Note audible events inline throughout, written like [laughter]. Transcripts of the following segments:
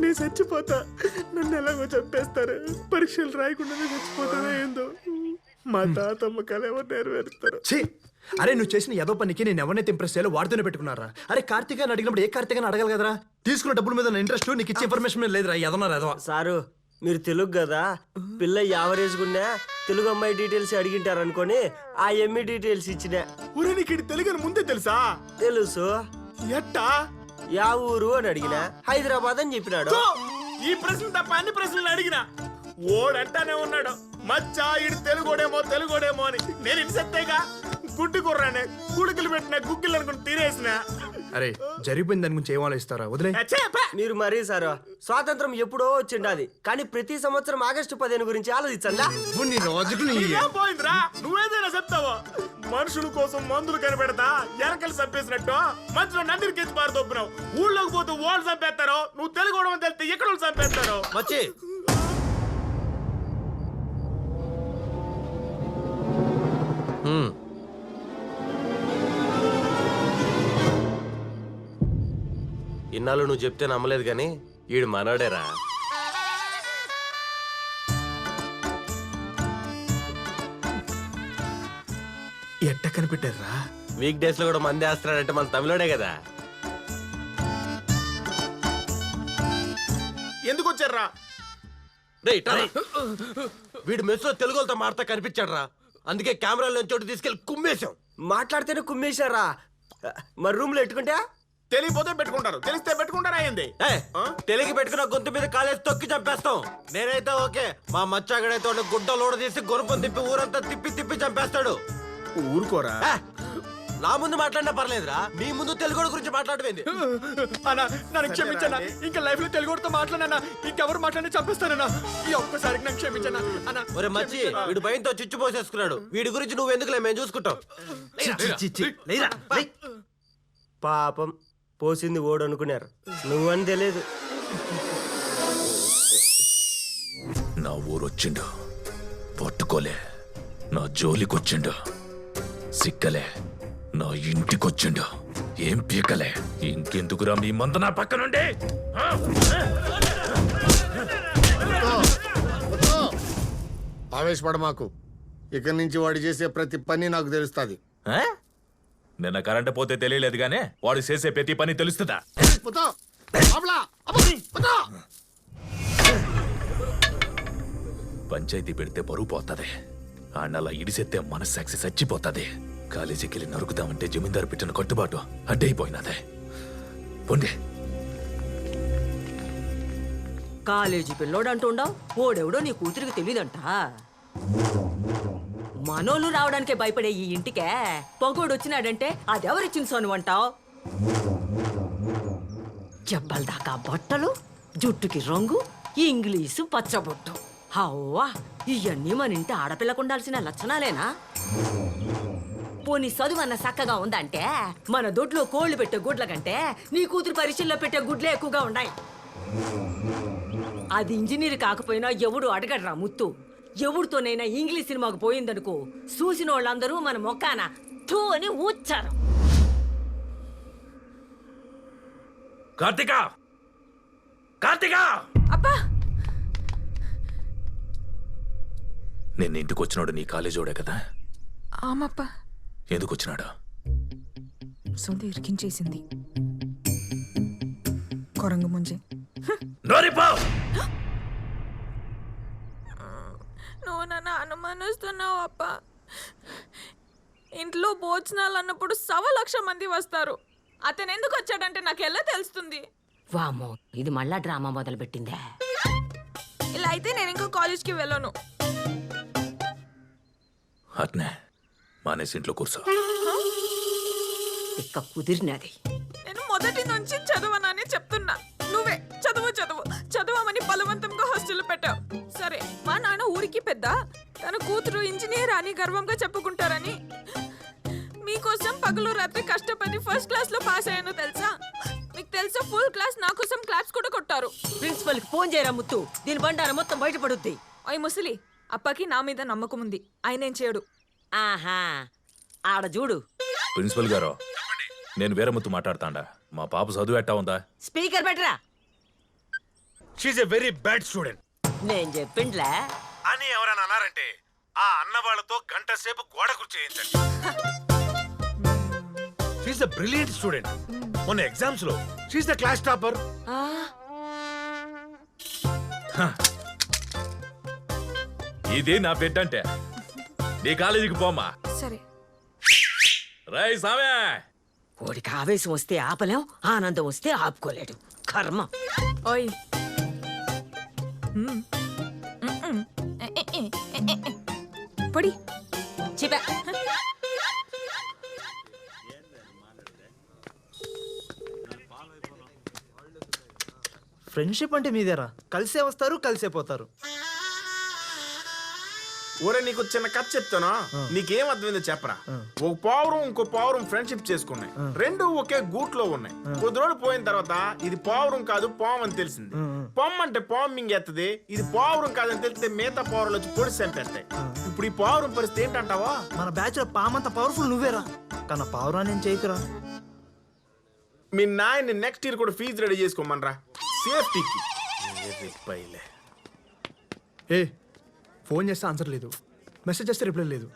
నేను చచ్చిపోతా. నన్ను ఎలాగో చంపేస్తారు. పరీక్షలు రాయకుండానే చచ్చిపోతానో ఏందో. మా తాతమ్మ కళ ఎవరు నెరవేరుస్తారు? ఛీ! అరే నువ్వు చేసిన ఏదో పనికి నేను ఎవరినైతే ఇంప్రెస్ చేయాలో వాడితోనే పెట్టుకున్నారా? అరే కార్తీక్ అని అడిగినప్పుడు ఏ కార్తీక్ అని అడగాలి కదరా? తీసుకున్న డబ్బుల మీద ఇంట్రెస్ట్ నీకు ఇచ్చే ఇన్ఫర్మేషన్ లేదురా ఎదన్నారు ఎదవా సారు మీరు తెలుగు కదా? పిల్ల యావరేజ్ గున్నా తెలుగు అమ్మాయి డీటెయిల్స్ అడిగింటారు అనుకొని ఆ ఎమ్మి డీటెయిల్స్ ఇచ్చిన. ఊరే నీకు ఇది తెలుగు అని ముందే తెలుసా? తెలుసు. ఎట్టా? యా ఊరు అని అడిగిన. హైదరాబాద్ అని చెప్పినాడు! ఈ ప్రశ్న తప్ప అన్ని ప్రశ్నలు అడిగిన. ఓడంటానే ఉన్నాడు. మచ్చా ఇడు తెలుగోడేమో తెలుగోడేమో అని. నేను ఇన్సెత్తేగా గుడ్డి కుర్రానే గుడికలు పెట్టిన గుగ్గిలు అనుకుని తినేసిన అరే జరిగిపోయిన దాని గురించి ఏం ఆలోచిస్తారా వదిలే! మీరు మరీ సారు స్వాతంత్రం ఎప్పుడో వచ్చిండాది. కానీ ప్రతి సంవత్సరం ఆగస్టు పదిహేను గురించి ఆలోచించండా? నువ్వు నీ లాజిక్ పోయిందిరా? నువ్వేదైనా చెప్తావో? మనుషుల కోసం మందులు కనిపెడతా ఎరకలు చంపేసినట్టు మధ్యలో నందిరికి ఎత్తి పారు దొబ్బినావు ఊళ్ళోకి పోతూ ఓళ్ళు చంపేస్తారు నువ్వు తెలుగు తెలిస్తే వాళ్ళు చంపేస్తారు? మచ్చి. ఇన్నాళ్ళు నువ్వు చెప్తే నమ్మలేదు కానీ ఈడు మనోడేరా. ఎట్ట కనిపెట్టారా వీక్ డేస్లో కూడా మంది వేస్తున్నాడంటే మన తమిళోడే కదా. ఎందుకు వచ్చారా రేయ్, ఇట్రా. రా. వీడు మెస్లో తెలుగులతో మాడతా కనిపించాడు రా అందుకే కెమెరాలో చోటు తీసుకెళ్ళి కుమ్మేశాం. మాట్లాడితేనే కుమ్మేశారా? మరి రూమ్లో ఎట్టుకుంటా? తెలియపోతే పెట్టుకుంటారు. తెలిస్తే పెట్టుకుంటారా అయింది తెలిగి పెట్టుకున్న గొంతు మీద కాలేసి తొక్కి చంపేస్తాం. నేనైతే ఓకే. మా మచ్చాగడైతే గుడ్డ లోడ తీసి గొరుపు తిప్పి ఊరంతా తిప్పి తిప్పి చంపేస్తాడు. ఊరుకోరా? నా ముందు మాట్లాడినా పర్లేదురా. మీ ముందు తెలుగు గురించి మాట్లాడమైంది అన్నా నన్ను క్షమించన్నా. ఇంకా లైఫ్లో తెలుగుతో మాట్లాడనా ఇంకెవరు మాట్లాడి చంపిస్తానన్నా ఈ ఒక్కసారికి నన్ను క్షమించన్నా. అన్న ఒరే మచ్చి వీడు భయంతో చిచ్చు పోసేసుకున్నాడు. వీడి గురించి నువ్వు ఎందుకులే మేము చూసుకుంటాం. పాపం. పోసింది ఓడు అనుకున్నారు. నువ్వని తెలియదు నా ఊరొచ్చిండు పట్టుకోలే. నా జోలికొచ్చిండు. సిక్కలే. నా ఇంటికొచ్చిండు. ఏం పీకలే. ఇంకెందుకురా మీ మంద నా పక్కనుండి ఆ? ఆవేశపడ మాకు. ఇక్కడి నుంచి వాడు చేసే ప్రతి పని నాకు తెలుస్తుంది? నిన్న కరెంట్ పోతే తెలియలేదు గానే వాడు చేసే ప్రతి పని తెలుస్తుందా? పంచాయతీ పెడితే బరువు పోతుంది. అలా ఇడిసెత్తే మనస్సాక్షి చచ్చిపోతుంది. కాలేజీకి వెళ్ళి నరుకుతామంటే జమీందారు పెట్టిన కట్టుబాటు అడ్డైపోయినదే. పొండి. కాలేజీ పిల్లోడు అంటుండవు ఓడెవడో నీ కూతురికి తెలియదంట మనోళ్ళు రావడానికే భయపడే ఈ ఇంటికే పొగోడు వచ్చినాడంటే అదెవరిచ్చిన సోను అంటావు? చెప్పల దాకా బట్టలు జుట్టుకి రంగు ఇంగ్లీషు పచ్చబొట్టు. హవ్వా ఇవన్నీ మన ఇంటి ఆడపిల్లకు ఉండాల్సిన లక్షణాలేనా? పోనీ చదువు అన్న చక్కగా ఉందంటే మన దొడ్లో కోళ్ళు పెట్టే గుడ్ల కంటే నీ కూతురు పరీక్షల్లో పెట్టే గుడ్లే ఎక్కువగా ఉన్నాయి. అది ఇంజనీర్ కాకపోయినా ఎవడు అడగడరా ముత్తు? ఎవరితోనైనా ఇంగ్లీష్ సినిమాకు పోయిందనుకో చూసిన వాళ్ళందరూ మన మొక్కాన ఠూ అని ఊచ్చారు. కార్తిక! కార్తిక! అబ్బా! నిన్న ఇంటికి వచ్చినాడు నీ కాలేజోడే కదా? ఆమప్ప. ఎందుకు వచ్చినాడు సొంత ఇరికించేసింది. కొరంగు ముంజే. నోరిపో! నన్ను అనుమానిస్తున్నావు అప్ప ఇంట్లో భోజనాలు అన్నప్పుడు సవ లక్ష మంది వస్తారు. అతను ఎందుకు వచ్చాడంటే నాకు ఎలా తెలుస్తుంది? వామో ఇది మళ్ళా డ్రామా మొదలు పెట్టిందే ఇలా అయితే నేను ఇంకో కాలేజ్కి వెళ్ళను. అట్నే మానేసి ఇంట్లో కూర్చో. ఇక్క కుదిరినది. నేను మొదటి నుంచి చదవనని చెప్తున్నా. నువ్వే చదువు చదువు. చదవమని బలవంతంగా హాస్టల్ పెట్టావు. సరే మా నాన్న ఊరికి పెద్ద. తన కూతురు ఇంజనీర్ అని గర్వంగా చెప్పుకుంటారని. మీకోసం పగలు రాత్రి కష్టపడి ఫస్ట్ క్లాస్లో పాస్ అయ్యానో తెలుసా? మీకు తెలుసా ఫుల్ క్లాస్ నా కోసం క్లాప్స్ కూడా కొట్టారు. ప్రిన్సిపల్కి ఫోన్ చేయరా ముత్తు? దీని బండారం మొత్తం బయటపడుద్ది. ఓయ్ ముసలి అప్పకి నా మీద నమ్మకం ఉంది. ఆయన ఏం చేయడు. ఆహా ఆడ చూడు. ప్రిన్సిపల్ గారు నేను వీరముత్తు మాట్లాడతాండా. మా పాప చదువు ఎట్టా ఉందా? స్పీకర్ పెట్టరా. She's a very bad student నేను చెప్పిండ్లే? అని ఎవరైనా అన్నారంటే ఆ అన్న వాళ్ళతో గంట సేపు గోడ కూర్చేయించండి ద బ్రిలియంట్ స్టూడెంట్ మొన్న ఎగ్జామ్స్లో ద క్లాస్ టాపర్ ఇది నా బిడ్డ అంటే. నీ కాలేజీకి పోమ్మా. సరే. రై సామే. కోడికి ఆవేశం వస్తే ఆపలేం ఆనందం వస్తే ఆపుకోలేడు. కర్మ. ఓయ్. పొడి చిప ఫ్రెండ్షిప్ అంటే మీదేరా? కలిసే వస్తారు కలిసే పోతారు. ఒరే నీకు చిన్న కథ చెప్తాను? నీకేం అర్థమైందో చెప్పరా? ఒక పావురం ఇంకో పావురం ఫ్రెండ్షిప్ చేసుకున్నాయి. రెండు ఒకే గూట్లో ఉన్నాయి. కొద్ది రోజులు పోయిన తర్వాత ఇది పావురం కాదు పాము అని తెలిసింది. పొమ్మ అంటే పాము మింగేత్తది. ఇది పావురం కాదని తెలిస్తే మిగతా పావురాలు వచ్చి పొడి చంపేస్తాయి. ఇప్పుడు ఈ పావురం పరిస్థితి ఏంటంటావా? మన బ్యాచ్లో పామంత పవర్ఫుల్ నువ్వేరా? కానీ పావురా నేను చేయకురా? మీ నాయన్ని నెక్స్ట్ ఇయర్ కూడా ఫీజు రెడీ చేసుకోమనరా. సేఫ్టీకి ఏ ఫోన్ చేస్తే ఆన్సర్ లేదు. మెసేజ్ చేస్తే రిప్లై లేదు.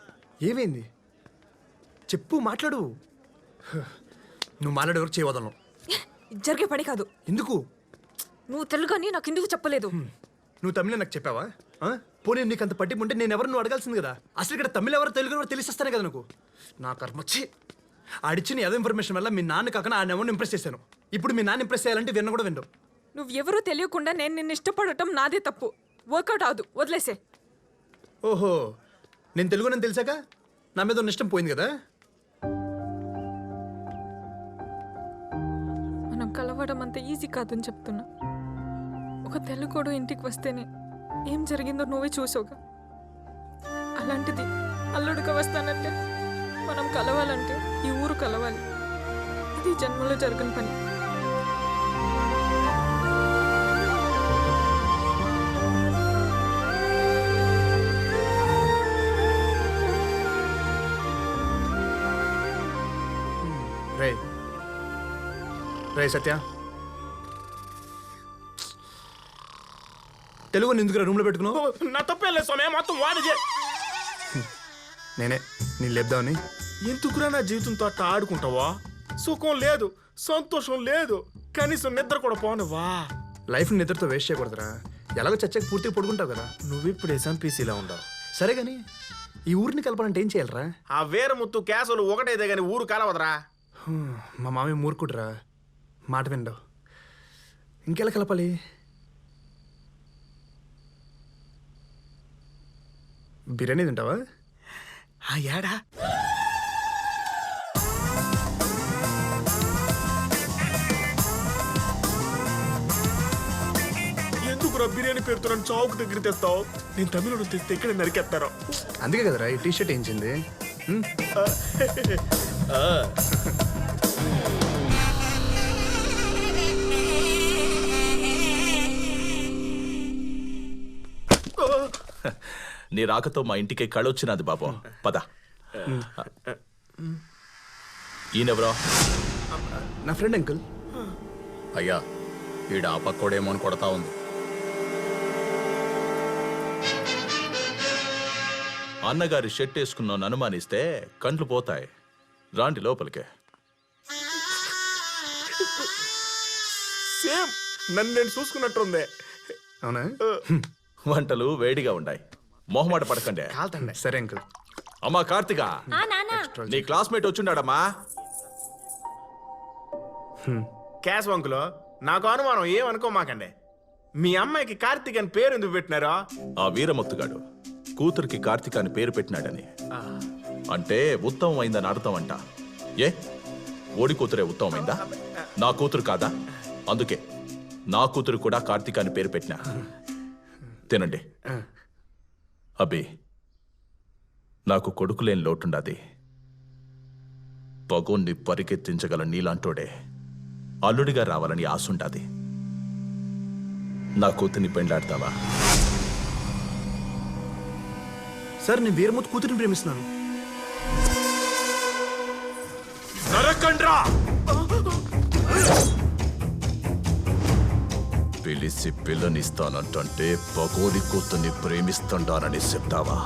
ఏమైంది? చెప్పు మాట్లాడు. హ, నువ్వు మాట్లాడే వరకు చేయవదలను [laughs] జరిగే పని కాదు. ఎందుకు? నువ్వు తెలుగు అని నాకు ఎందుకు చెప్పలేదు నువ్వు తమిళ నాకు చెప్పావా? ఆ? పోనీ నీకు అంత పట్టింపు ఉంటే నేను ఎవరు నువ్వు అడగాల్సింది కదా? అసలు ఇక్కడ తమిళ ఎవరు తెలుగు ఎవరు తెలిసిస్తానే కదా నాకు? నా కర్మచ్చి ఆడిచ్చిన ఏదో ఇన్ఫర్మేషన్ వల్ల మీ నాన్న కాకుండా ఆ ఎవరిని ఇంప్రెస్ చేశాను. ఇప్పుడు మీ నాన్న ఇంప్రెస్ చేయాలంటే విన్న కూడా విండవు నువ్వు ఎవరో తెలియకుండా నేను నిన్ను ఇష్టపడటం నాదే తప్పు. వర్కౌట్ అవదు వదిలేసే. ఓహో నేను తెలుగు నేను తెలిసాక నా మీద ఉన్న ఇష్టం పోయింది కదా? మనం కలవడం అంత ఈజీ కాదని చెప్తున్నా. ఒక తెలుగుడు ఇంటికి వస్తేనే ఏం జరిగిందో నువ్వే చూసావుగా. అలాంటిది అల్లుడికి వస్తానంటే మనం కలవాలంటే ఈ ఊరు కలవాలి. ఇది జన్మలో జరగని పని. రే రే సత్య. తెలుగు ఎందుకు రూమ్లో పెట్టుకున్నావు? నా తప్పేం లేదు స్వామి మొత్తం వాడి చే- నేనే నేను లేపుదామని. ఎందుకురా నా జీవితంతో అట్ట ఆడుకుంటావా? సుఖం లేదు సంతోషం లేదు కనీసం నిద్ర కూడా పోనివా లైఫ్ నిద్రతో వేస్ట్ చేయకూడదురా. ఎలాగో చచ్చక పూర్తిగా పడుకుంటావు కదా. నువ్విప్పుడు ఎస్ఎంపీసీలో ఉండవు. సరే కానీ ఈ ఊరిని కలపాలంటే ఏం చేయాలరా? ఆ వీరముత్తు క్యాసులు ఒకటైతే గాని ఊరు కలవదరా. మా మామయ్య మూర్ఖుడురా. మాట విండవు ఇంకెలా కలపాలి? బిర్యానీ తింటావా? ఆ ఏడా ఎందుకురా బిర్యానీ పేరుతో నన్ను చౌక్ దగ్గర తెస్తావు? నేను తమిళుడు తెస్తే ఇక్కడ నరికేస్తారో? అందుకే కదరా ఈ టీషర్ట్ వేయించింది హ్మ్? నీ రాకతో మా ఇంటికి కళొచ్చినది బాబు. పద. ఈయనెవరో? నా ఫ్రెండ్ అంకుల్. అయ్యా ఈడ ఆ పక్కోడేమో అని కొడతా ఉంది. అన్నగారి షర్ట్ వేసుకున్నాను అనుమానిస్తే కండ్లు పోతాయి. రాండి లోపలికే. సేమ్ నన్ను నేను చూసుకున్నట్టుంది. అవునా? వంటలు వేడిగా ఉన్నాయి మొహమాట పడకండి. కాల్తండి. సరే అంకుల్. అమ్మా కార్తిక. నీ క్లాస్మేట్ వచ్చిండాడమ్మా. క్యాష్ వంకులో నాకు అనుమానం ఏమనుకోమాకండి. మీ అమ్మాయికి కార్తీక్ అని పేరు ఎందుకు పెట్టినారో? ఆ వీరమొత్తుగాడు కూతురికి కార్తిక అని పేరు పెట్టినాడని. అంటే ఉత్తమమైందని అర్థం అంట ఏ? ఓడి కూతురే ఉత్తమమైందా? నా కూతురు కాదా? అందుకే నా కూతురు కూడా కార్తిక అని పేరు పెట్టినా. తినండి. అబ్బి నాకు కొడుకు లేని లోటుండాది. పగోన్ని పరిగెత్తించగల నీలాంటోడే అల్లుడిగా రావాలని ఆశుండాది. నా కూతుర్ని పెండ్లాడతావా? సార్ నేను వీరమూర్తి కూతురిని ప్రేమిస్తున్నాను. నరకండ్రా! పిలిచి పిల్లనిస్తానంటే పగోలి కూతుర్ని ప్రేమిస్తుండానని చెప్తావా?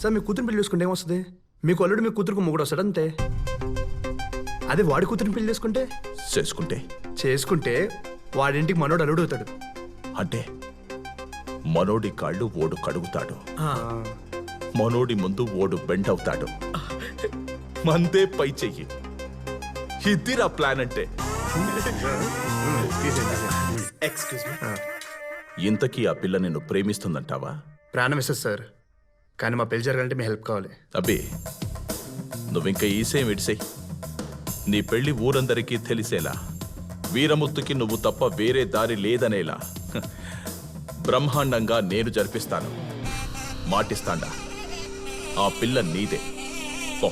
సార్ మీ కూతురు పెళ్ళి చేసుకుంటే ఏమొస్తుంది? మీకు అల్లుడు మీ కూతురుకు మొగుడు వస్తాడు అంతే. అదే వాడి కూతురిని పెళ్ళి చేసుకుంటే? చేసుకుంటే. చేసుకుంటే వాడింటికి మనోడు అల్లుడు అవుతాడు. అంటే మనోడి కాళ్ళు ఓడు కడుగుతాడు. మనోడి ముందు ఓడు బెండ్ అవుతాడు మందే పై చెయ్యి. ఇద్దిరా ప్లాన్ అంటే ఎక్స్క్యూజ్ మీ ఇంతకీ ఆ పిల్ల నిన్ను ప్రేమిస్తుందంటావా? ప్రాణం ఇస్తుంది సార్. కానీ మా పెళ్ళి జరగాలంటే మీ హెల్ప్ కావాలి. అబ్బే నువ్వింక ఈసేం ఇడిసేయ్ నీ పెళ్ళి ఊరందరికీ తెలిసేలా వీరముత్తుకి నువ్వు తప్ప వేరే దారి లేదనేలా. బ్రహ్మాండంగా నేను జరిపిస్తాను. మాటిస్తాండా. ఆ పిల్ల నీదే. పో.